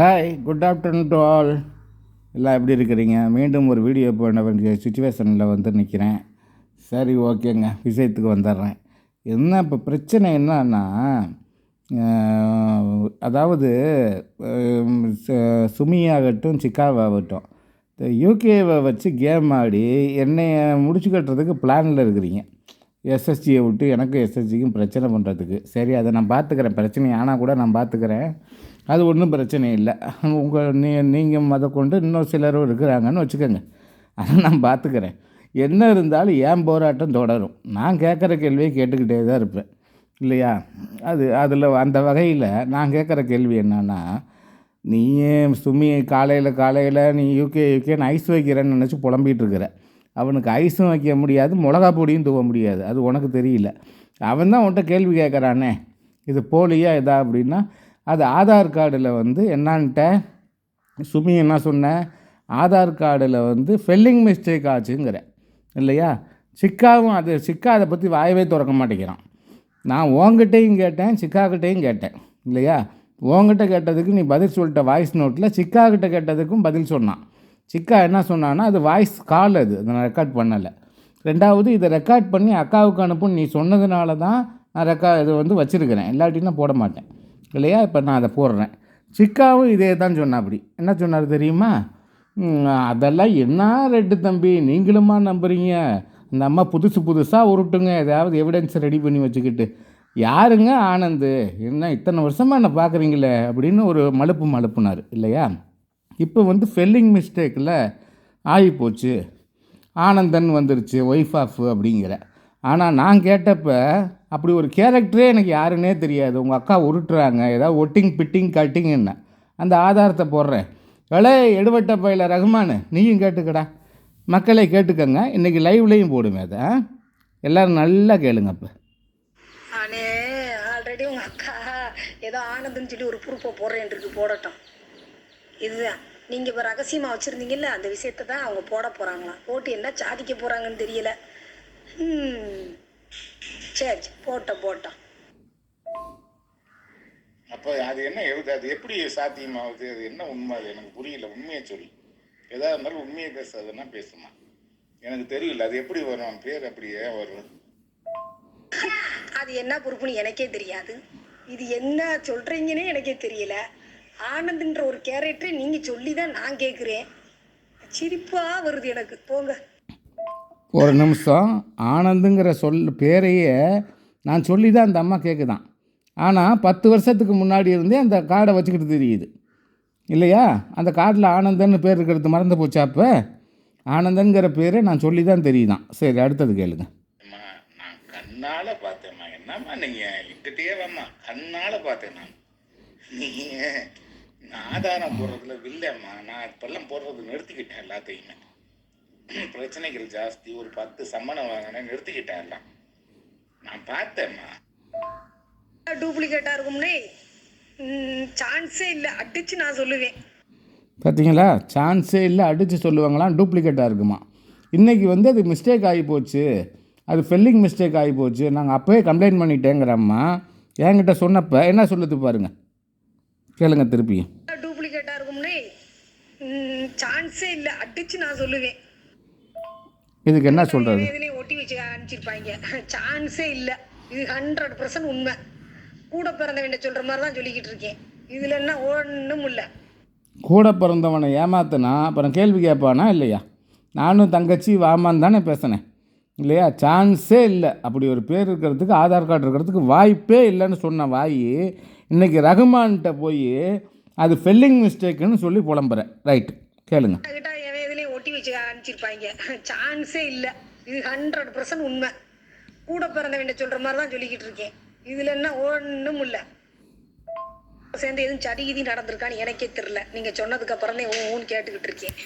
Hi good afternoon to all எல்லாம் எப்படி இருக்கிறீங்க? மீண்டும் ஒரு வீடியோ பண்ண வேண்டிய சுச்சுவேஷனில் வந்து நிற்கிறேன் சரி ஓகேங்க. விஷயத்துக்கு வந்துடுறேன். என்ன இப்போ பிரச்சனை என்னன்னா அதாவது ச- சுமியாகட்டும் சிக்காவாகட்டும் இந்த யூகேவை வச்சு கேம் ஆடி என்னை முடிச்சு கட்டுறதுக்கு பிளானில் இருக்கிறீங்க. எஸ்எஸ்சியை விட்டு எனக்கும் எஸ்எஸ்சிக்கும் பிரச்சனை பண்ணுறதுக்கு சரி அதை நான் பார்த்துக்கிறேன் பிரச்சனை ஆனால் கூட நான் பார்த்துக்கிறேன் அது ஒன்றும் பிரச்சனை இல்லை. உங்கள் நீ நீங்கள் முத கொண்டு இன்னும் சிலரும் இருக்கிறாங்கன்னு வச்சுக்கோங்க. அதை நான் பார்த்துக்கிறேன். என்ன இருந்தாலும் ஏன் போராட்டம் தொடரும்? நான் கேட்குற கேள்வியை கேட்டுக்கிட்டே தான் இருப்பேன். இல்லையா? அது அதில் அந்த வகையில் நான் கேட்குற கேள்வி என்னன்னா நீ சுமி காலையில் காலையில் நீ யூகே யூகேன்னு ஐஸ் வைக்கிறேன்னு நினச்சி புலம்பிகிட்டு இருக்கிற? அவனுக்கு ஐஸும் வைக்க முடியாது மிளகா பொடியும் தூவ முடியாது. அது உனக்கு தெரியல. அவன் தான் உன்கிட்ட கேள்வி கேட்குறானே. இது போலியா இதா அப்படின்னா அது ஆதார் கார்டில் வந்து என்னான்ட்ட? சுமி என்ன சொன்ன? ஆதார் கார்டில் வந்து ஃபெல்லிங் மிஸ்டேக் ஆச்சுங்கிற இல்லையா? சிக்காவும் அது சிக்கா அதை பற்றி வாயவே திறக்க மாட்டேங்கிறான். நான் உங்ககிட்டையும் கேட்டேன் சிக்காக்கிட்டையும் கேட்டேன். இல்லையா? உங்ககிட்ட கேட்டதுக்கு நீ பதில் சொல்லிட்ட வாய்ஸ் நோட்டில் சிக்காக்கிட்ட கேட்டதுக்கும் பதில் சொன்னான். சிக்கா என்ன சொன்னான்னா அது வாய்ஸ் கால் அது. அதை நான் ரெக்கார்ட் பண்ணலை. ரெண்டாவது இதை ரெக்கார்ட் பண்ணி அக்காவுக்கு அனுப்புன்னு நீ சொன்னதுனால தான் நான் ரெக்கா இது வந்து வச்சுருக்கிறேன். இல்லாட்டினா போட மாட்டேன். இல்லையா? இப்போ நான் அதை போடுறேன். சிக்காவும் இதே தான் சொன்னா அப்படி என்ன சொன்னார் தெரியுமா? அதெல்லாம் என்ன ரெட்டு தம்பி? நீங்களுமா நம்புறீங்க? இந்த அம்மா புதுசு புதுசாக உருட்டுங்க. ஏதாவது எவிடன்ஸ் ரெடி பண்ணி வச்சுக்கிட்டு. யாருங்க ஆனந்து? என்ன இத்தனை வருஷமாக என்ன பார்க்குறீங்களே அப்படின்னு ஒரு மலுப்பு மலுப்புனார் இல்லையா? இப்போ வந்து ஃபெல்லிங் மிஸ்டேக்கில் ஆகிப்போச்சு. ஆனந்தன் வந்துருச்சு ஒய்ஃப் ஆஃப் அப்படிங்கிற. ஆனால் நான் கேட்டப்ப அப்படி ஒரு கேரக்டரே எனக்கு யாருன்னே தெரியாது. உங்கள் அக்கா உருட்டுறாங்க. ஏதாவது ஒட்டிங் பிட்டிங் கட்டிங் என்ன அந்த ஆதாரத்தை போடுறேன். வேலை எடுபட்ட பயில ரகுமானு நீயும் கேட்டுக்கடா. மக்களை கேட்டுக்கங்க. இன்றைக்கி லைவ்லேயும் போடுமே அதை எல்லோரும் நல்லா கேளுங்க அப்போ நானே ஆல்ரெடி உங்கள் அக்கா ஏதோ ஆனந்துன்னு சொல்லி ஒரு ப்ரூஃபை போடுறேன் இருக்கு போடட்டும். இதுதான். நீங்கள் இப்போ ரகசியமாக வச்சுருந்தீங்கல்ல அந்த விஷயத்தை தான் அவங்க போட போகிறாங்களாம் போட்டு என்ன சாதிக்க போகிறாங்கன்னு தெரியல. சரி சரி, போட்டோம் போட்டோம். அப்போ அது என்ன எழுது? அது எப்படி சாத்தியமாகுது? அது என்ன உண்மை? அது எனக்கு புரியல. உண்மையை சொல்லு. எதா இருந்தாலும் உண்மையை பேசாதுன்னா பேசுமா? எனக்கு தெரியல. அது எப்படி வரும்? பேர் அப்படியே வரும்? அது என்ன பொறுப்புன்னு எனக்கே தெரியாது. இது என்ன சொல்கிறீங்கன்னே எனக்கே தெரியல. ஆனந்துன்ற ஒரு கேரக்டரை நீங்கள் சொல்லி தான் நான் கேட்குறேன் சிரிப்பாக வருது எனக்கு. போங்க. ஒரு நிமிஷம் ஆனந்துங்கிற சொல் பேரையே நான் சொல்லி தான் அந்த அம்மா கேட்குதான் ஆனால் பத்து வருஷத்துக்கு முன்னாடி இருந்தே அந்த கார்டை வச்சுக்கிட்டு தெரியுது. இல்லையா? அந்த கார்டில் ஆனந்தன்னு பேர் இருக்கிறது மறந்து போச்சா அப்போ. ஆனந்தங்கிற பேரை நான் சொல்லி தான் தெரியுதான். சரி அடுத்தது கேளுங்க. அம்மா நான் பார்த்தேம்மா. என்னம்மா நீங்கள் இட்டுட்டே வாம்மா. கண்ணால் பார்த்தேன் நான். நீங்க ஆதாரம் போடுறதுல வில்லம்மா நான் இப்பெல்லாம் போடுறது நிறுத்திக்கிட்டேன் எல்லாத்தையுமே. பிரச்சனைகள் ஜாஸ்தி ஒரு பத்து சம்மணம் வாங்கினேன் நிறுத்திக்கிட்டேன் எல்லாம். நான் பார்த்தேம்மா. டூப்ளிகேட்டாக இருக்கும்னே? சான்ஸே இல்லை. அடிச்சு நான் சொல்லுவேன். பார்த்தீங்களா சான்ஸே இல்லை அடித்து சொல்லுவாங்களாம் டூப்ளிகேட்டாக இருக்குமா? இன்றைக்கி வந்து அது மிஸ்டேக் ஆகி போச்சு. அது ஃபெல்லிங் மிஸ்டேக் ஆகி போச்சு. நாங்கள் அப்போவே கம்ப்ளைண்ட் பண்ணிட்டேங்கிறம்மா. என்கிட்ட சொன்னப்போ என்ன சொல்லுது பாருங்க. கேளுங்க திருப்பி டூப்ளிகேட்டாக இருக்கும்னே? சான்ஸே இல்லை. அடிச்சு நான் சொல்லுவேன். இதுக்கு என்ன சொல்கிறது இதுலேயே ஒட்டி வச்சு அனுப்பிச்சிருப்பாங்க சான்ஸே இல்லை. இது ஹண்ட்ரட் பர்சன்ட் உண்மை. கூட பிறந்தவன் சொல்கிற மாதிரி தான் சொல்லிக்கிட்டு இருக்கேன். இதில் என்ன ஒன்றும் இல்லை. கூட பிறந்தவனை ஏமாத்தினா அப்புறம் கேள்வி கேட்பானா இல்லையா? நானும் தங்கச்சி வாமான்னு தானே பேசினேன். இல்லையா? சான்ஸே இல்லை. அப்படி ஒரு பேர் இருக்கிறதுக்கு ஆதார் கார்டு இருக்கிறதுக்கு வாய்ப்பே இல்லைன்னு சொன்ன வாய் இன்றைக்கி ரகுமான்கிட்ட போய் அது ஃபெல்லிங் மிஸ்டேக்குன்னு சொல்லி புலம்புறேன். ரைட்டு கேளுங்க. ஒட்டி வச்சு அனுப்பிச்சிருப்பாங்க சான்ஸே இல்லை. இது ஹண்ட்ரட் பர்சன்ட் உண்மை. கூட பிறந்தவன் சொல்கிற மாதிரி தான் சொல்லிக்கிட்டு இருக்கேன். இதில் என்ன ஒன்றும் இல்லை. சேர்ந்து எதுவும் சதி இது நடந்திருக்கான்னு எனக்கே தெரில நீங்கள் சொன்னதுக்கு அப்புறம் தான் ஊன்னு கேட்டுக்கிட்டு இருக்கேன்.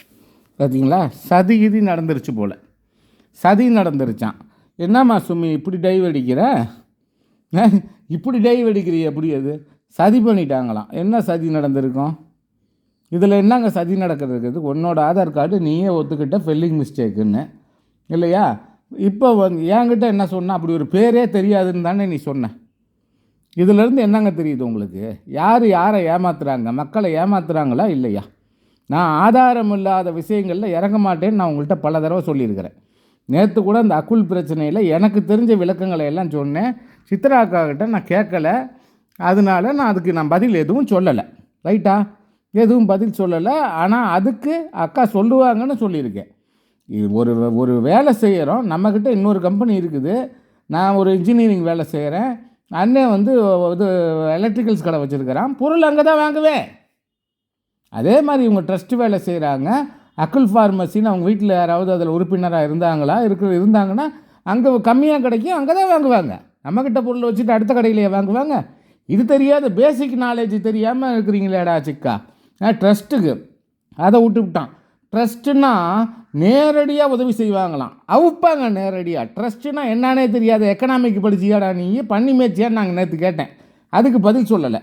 பார்த்தீங்களா சதி இது நடந்துருச்சு போல். சதி நடந்துருச்சான் என்னம்மா சுமி இப்படி டைவ் அடிக்கிற? இப்படி டைவ் அடிக்கிறிய எப்படி அது. சதி பண்ணிட்டாங்களாம். என்ன சதி நடந்திருக்கும்? இதில் என்னங்க சதி நடக்கிறது உன்னோட ஆதார் கார்டு நீயே ஒத்துக்கிட்ட ஃபெல்லிங் மிஸ்டேக்குன்னு. இல்லையா? இப்போ வந்து என்கிட்ட என்ன சொன்ன? அப்படி ஒரு பேரே தெரியாதுன்னு தானே நீ சொன்ன. இதிலேருந்து என்னங்க தெரியுது உங்களுக்கு? யார் யாரை ஏமாத்துறாங்க? மக்களை ஏமாத்துறாங்களா இல்லையா? நான் ஆதாரம் இல்லாத விஷயங்களில் இறங்க மாட்டேன்னு நான் உங்கள்கிட்ட பல தடவை சொல்லியிருக்கிறேன். நேற்று கூட அந்த அக்குள் பிரச்சனையில் எனக்கு தெரிஞ்ச விளக்கங்களை எல்லாம் சொன்னேன். சித்ரா அக்கா கிட்ட நான் கேட்கல. அதனால நான் அதுக்கு நான் பதில் எதுவும் சொல்லலை. ரைட்டா? எதுவும் பதில் சொல்லலை. ஆனால் அதுக்கு அக்கா சொல்லுவாங்கன்னு சொல்லியிருக்கேன். ஒரு ஒரு வேலை செய்கிறோம் நம்மக்கிட்ட இன்னொரு கம்பெனி இருக்குது. நான் ஒரு இன்ஜினியரிங் வேலை செய்கிறேன் அண்ணன் வந்து இது எலக்ட்ரிக்கல்ஸ் கடை வச்சுருக்கிறான். பொருள் அங்கே தான் வாங்குவேன். அதே மாதிரி இவங்க ட்ரஸ்ட்டு வேலை செய்கிறாங்க அக்குல் ஃபார்மசின்னு அவங்க வீட்டில் யாராவது அதில் உறுப்பினராக இருந்தாங்களா? இருக்கிற இருந்தாங்கன்னா அங்கே கம்மியாக கிடைக்கும். அங்கே தான் வாங்குவாங்க. நம்மக்கிட்ட பொருளை வச்சுட்டு அடுத்த கடையிலேயே வாங்குவாங்க. இது தெரியாத. பேசிக் நாலேஜ் தெரியாமல் இருக்கிறீங்களேடா சிக்கா. ட்ரஸ்ட்டுக்கு. அதை விட்டுவிட்டான். ட்ரஸ்ட்டுன்னா நேரடியாக உதவி செய்வாங்களாம். அவுப்பாங்க நேரடியாக ட்ரஸ்ட்டுனா என்னன்னே தெரியாது. எக்கனாமிக் படிச்சியாடா நீ? பண்ணி மேய்ச்சியான்னு நாங்கள் நேற்று கேட்டேன். அதுக்கு பதில் சொல்லலை.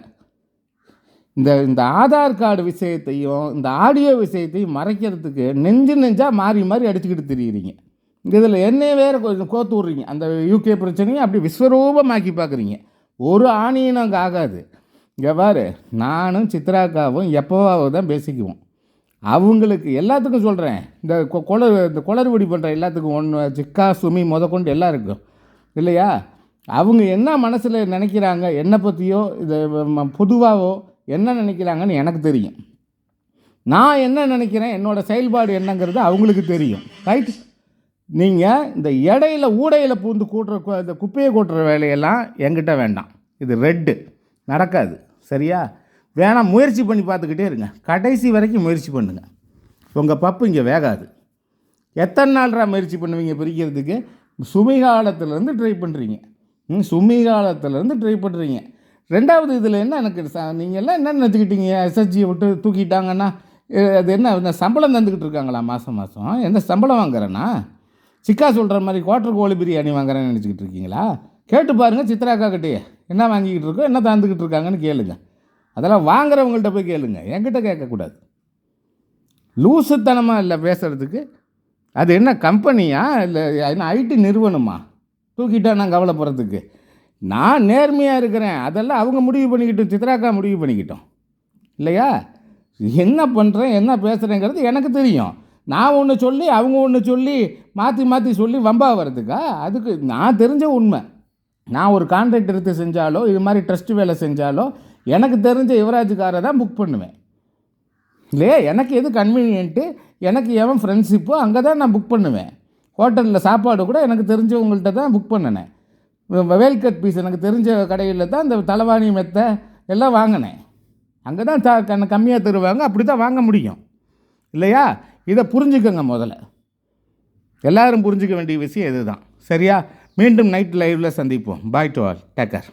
இந்த இந்த ஆதார் கார்டு விஷயத்தையும் இந்த ஆடியோ விஷயத்தையும் மறைக்கிறதுக்கு நெஞ்சு நெஞ்சாக மாறி மாறி அடிச்சுக்கிட்டு தெரியுறீங்க. இதில் என்னைய வேறு கொஞ்சம் கோத்து விட்றீங்க. அந்த யூகே பிரச்சனையும் அப்படி விஸ்வரூபமாக்கி பார்க்குறீங்க. ஒரு ஆணியினங்க ஆகாது. எவ்வாறு நானும் சித்ராக்காவும் எப்போவாவது தான் பேசிக்குவோம். அவங்களுக்கு எல்லாத்துக்கும் சொல்கிறேன் இந்த கொ- இந்த குளறுபடி பண்ணுற எல்லாத்துக்கும் ஒன்று சிக்கா சுமி முதற்கொண்டு எல்லாம் இருக்கும். இல்லையா? அவங்க என்ன மனசில் நினைக்கிறாங்க என்னை பற்றியோ இது பொதுவாகவோ என்ன நினைக்கிறாங்கன்னு எனக்கு தெரியும். நான் என்ன நினைக்கிறேன் என்னோடய செயல்பாடு என்னங்கிறது அவங்களுக்கு தெரியும். ரைட் நீங்கள் இந்த இடையில ஊடையில் பூந்து கூட்டுற கு- இந்த குப்பையை கூட்டுற வேலையெல்லாம் எங்கிட்ட வேண்டாம். இது ரெட்டு. நடக்காது சரியா? வேணாம் முயற்சி பண்ணி பார்த்துக்கிட்டே இருங்க. கடைசி வரைக்கும் முயற்சி பண்ணுங்கள் உங்கள் பப்பு இங்கே வேகாது. எத்தனை நாள்ரா முயற்சி பண்ணுவீங்க பிரிக்கிறதுக்கு? சுமி காலத்துலேருந்து ட்ரை பண்ணுறீங்க ம் சுமி காலத்துலேருந்து ட்ரை பண்ணுறீங்க ரெண்டாவது இதில் என்ன எனக்கு ச நீங்கள்லாம் என்ன நினச்சிக்கிட்டீங்க? எஸ்எஸ்ஜியை விட்டு தூக்கிட்டாங்கன்னா அது என்ன இந்த சம்பளம் தந்துக்கிட்டு இருக்காங்களா மாதம் மாதம் எந்த சம்பளம் வாங்குறேன்னா? சிக்கா சொல்கிற மாதிரி குவார்டர் கோழி பிரியாணி வாங்குறேன்னு நினச்சிக்கிட்டு இருக்கீங்களா? கேட்டு பாருங்கள் சித்ராக்கா கிட்டேயே. என்ன வாங்கிக்கிட்டு இருக்கோ என்ன தந்துக்கிட்டு இருக்காங்கன்னு கேளுங்க. அதெல்லாம் வாங்குறவங்கள்ட்ட போய் கேளுங்க. என்கிட்ட கேட்கக்கூடாது. லூசுத்தனமாக இல்லை பேசுகிறதுக்கு அது என்ன கம்பெனியா? இல்லை என்ன ஐடி நிறுவனமா? தூக்கிட்டா நான் கவலைப்படுறதுக்கு. நான் நேர்மையாக இருக்கிறேன். அதெல்லாம் அவங்க முடிவு பண்ணிக்கிட்டோம் சித்ராக்கா முடிவு பண்ணிக்கிட்டோம். இல்லையா? என்ன பண்ணுறேன் என்ன பேசுகிறேங்கிறது எனக்கு தெரியும். நான் ஒன்று சொல்லி அவங்க ஒன்று சொல்லி மாற்றி மாற்றி சொல்லி வம்பா வர்றதுக்கா? அதுக்கு நான் தெரிஞ்ச உண்மை. நான் ஒரு கான்ட்ராக்ட் எடுத்து செஞ்சாலோ இது மாதிரி ட்ரஸ்ட்டு வேலை செஞ்சாலோ எனக்கு தெரிஞ்ச யுவராஜுக்காரை தான் புக் பண்ணுவேன். இல்லையா? எனக்கு எது கன்வீனியன்ட்டு எனக்கு எவன் ஃப்ரெண்ட்ஷிப்போ அங்கே தான் நான் புக் பண்ணுவேன். ஹோட்டலில் சாப்பாடு கூட எனக்கு தெரிஞ்சவங்கள்ட்ட தான் புக் பண்ணினேன். வேல்கட் பீஸ் எனக்கு தெரிஞ்ச கடையில் தான் இந்த தலைவாணி மெத்தை எல்லாம் வாங்கினேன். அங்கே தான் த கண்ண கம்மியாக தருவாங்க அப்படி தான் வாங்க முடியும். இல்லையா? இதை புரிஞ்சுக்கோங்க முதல்ல. எல்லாரும் புரிஞ்சுக்க வேண்டிய விஷயம் இதுதான். சரியா? மீண்டும் நைட் லைவில் சந்திப்போம். பாய் டு ஆல் டேக்கர்